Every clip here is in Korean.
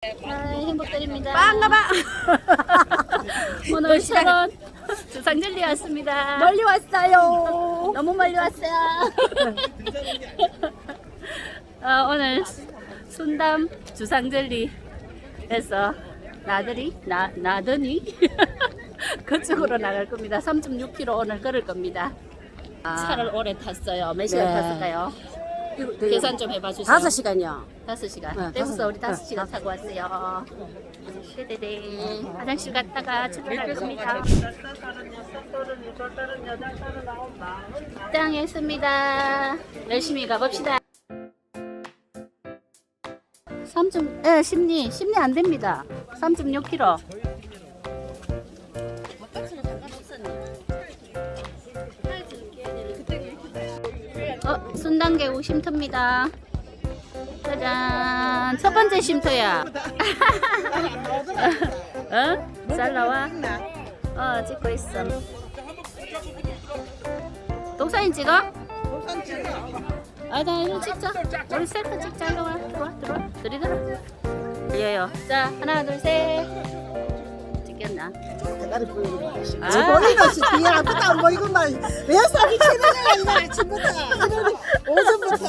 아, 행복드립니다. 빵가봐. 오늘 새로운 주상절리 왔습니다. 멀리 왔어요. 너무 멀리 왔어요. 어, 오늘 순담 주상절리에서 나들이 나 나더니 그쪽으로 나갈 겁니다. 3.6km 오늘 걸을 겁니다. 차를 오래 탔어요. 몇 시간 네. 탔을까요? 계산 좀 해봐 주세요. 다섯 시간요. 다섯 시간. 네, 떼부서 우리 다섯 네, 시간 타고 왔어요. 네네네. 네. 화장실 갔다가 출발합니다. 입장했습니다. 열심히 가봅시다. 삼 예, 심리, 심리 안 됩니다. 3.6kg. 3단계 오 쉼터입니다. 짜잔. 첫 번째 쉼터야. 어? 잘 나와? 어, 찍고 있어. 독사인 찍어? 아, 나 이거 찍자. 우리 셀프 찍자. 일로 와. 들어와, 들어와. 들이들어. 들려요. 자, 하나, 둘, 셋. 찍혔나? 대가리 보이는 거. 아. 보이는 것이 뒤에 아무것도 안 보이구만. 왜 사기 치는 거야 이거 아침부터. 오전부터.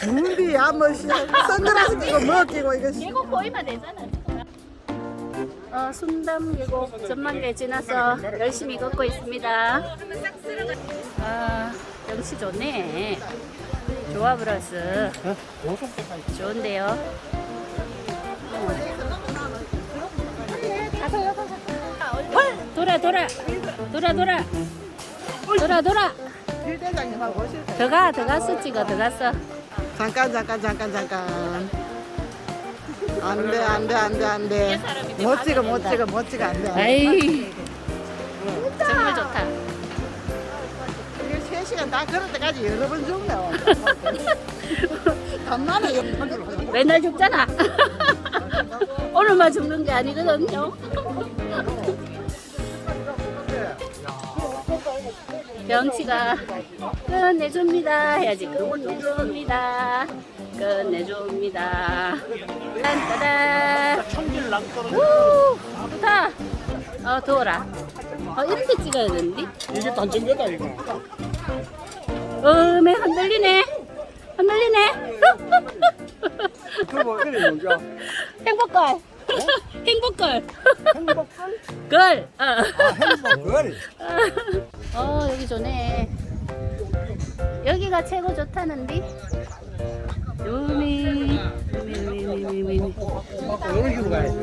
준비야 뭐 씨. 선글라스 끼고 뭐 끼고 이거. 씨. 계곡 보이면 되잖아. 어, 순담 계곡 전망대 지나서 열심히 걷고 있습니다. 아, 경치 좋네. 좋아 브러스. 좋은데요. 돌아 돌아 돌아 돌아 돌아 돌아 필대장님하고 오실 때. 더가 더 갔어 찍어 더 갔어 잠깐 잠깐 잠깐 잠깐. 안돼 안돼 안돼 안돼. 못 찍어 못 찍어 못 찍어 안돼. 아이 정말 좋다 이게 3 시간 다 걸을 때까지 여러 번 죽네. 간만에 옆으로. 맨날 죽잖아 오늘만 죽는 게 아니거든요 경치가 끝내줍니다. 해야지. 끝내줍니다. 끝내줍니다. 딴따단 우 좋다. 어 더워라. 어 이렇게 찍어야 되는데? 이게 단점이다 이거. 어메 흔들리네. 흔들리네. 뭔가 행복걸 행복걸. 행복한? 걸. 어. 행복을 어 여기 좋네. 여기가 최고 좋다는데 요미 요미 요미 요미 요미 요미. 이런 식으로 가야지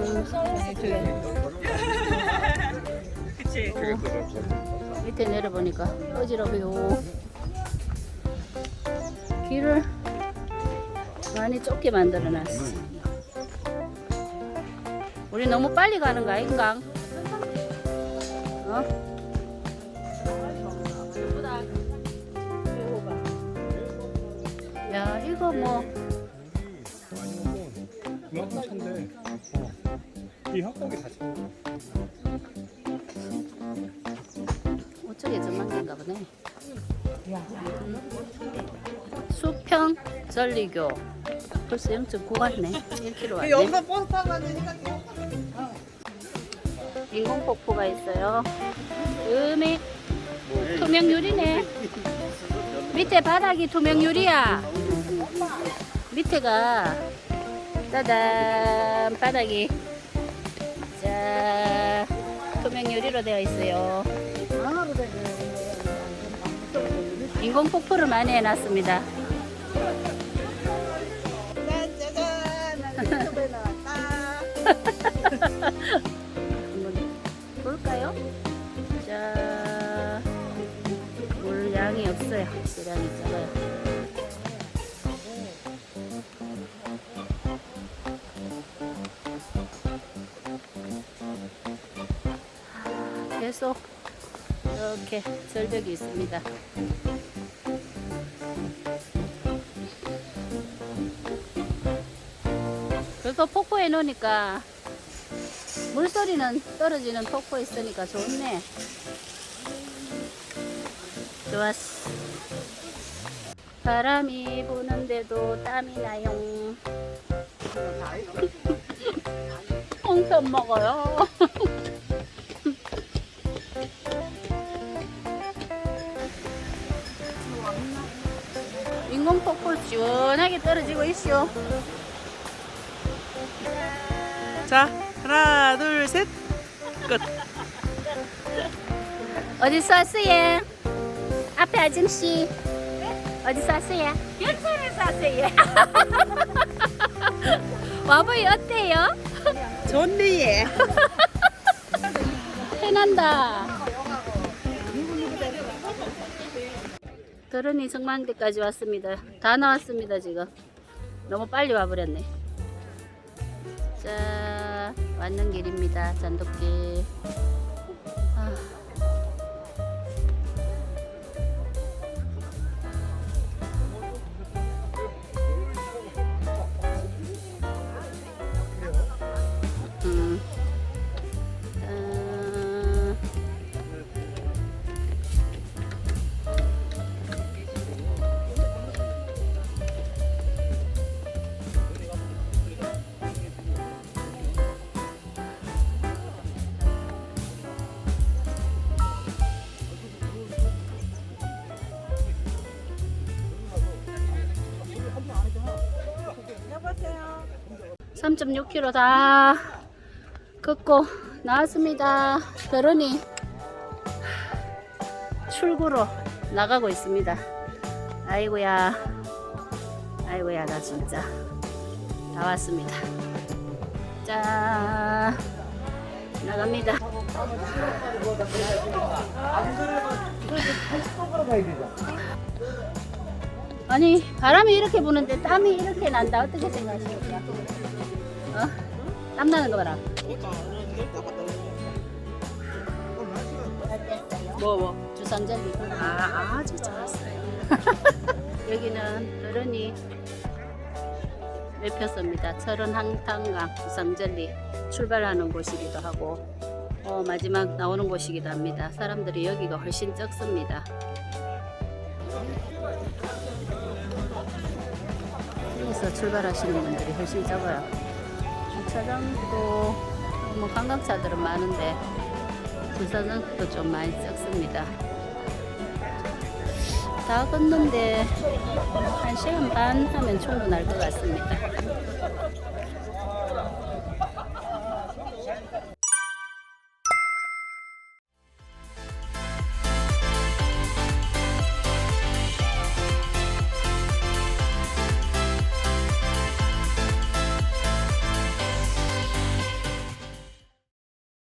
밑에 내려보니까 어지러워요. 길을 많이 좁게 만들어놨어 우리 너무 빨리 가는 거 아닌가? 어? 야 이거 뭐 어쩌게 전망대인가 보네. 수평 전리교 벌써 0.9 왔네. 1km 왔네. 여기서 버스 타고 가니까 인공 폭포가 있어요. 음이 투명 유리네. 밑에 바닥이 투명 유리야. 밑에가 짜잔 바닥이 자 투명 유리로 되어 있어요. 인공 폭포를 많이 해놨습니다. 계속 이렇게 절벽이 있습니다. 그리고 폭포에 놓으니까 물소리는 떨어지는 폭포 있으니까 좋네. 좋았어. 바람이 부는데도 땀이 나요. 홍편 먹어요. 폭포 시원하게 떨어지고 있어. 자, 하나, 둘, 셋. 끝. 어디서 왔어요? 앞에 아줌씨. 어디서 왔어요? 연천에서 왔어요. 와보이 어때요? 좋네. 해난다. 더러니 성만대까지 왔습니다. 다 나왔습니다 지금. 너무 빨리 와버렸네. 자 왔는 길입니다. 잔돗길. 아. 3.6km 다 걷고 나왔습니다. 더러니 출구로 나가고 있습니다. 아이고야, 아이고야, 나 진짜 다 왔습니다. 자, 나갑니다. 아니 바람이 이렇게 부는데 땀이 이렇게 난다 어떻게 생각하십니까? 어? 땀 나는 거 봐라. 뭐, 뭐. 주산젤리. 아, 아주 잘했어요. 여기는 어른이 매표소입니다. 철원 한탄강 주상젤리 출발하는 곳이기도 하고 어, 마지막 나오는 곳이기도 합니다. 사람들이 여기가 훨씬 적습니다. 여기서 출발하시는 분들이 훨씬 적어요. 주차장도 뭐 관광차들은 많은데 주차장도 좀 많이 적습니다. 다 걷는데 한 시간 반 하면 충분할 것 같습니다.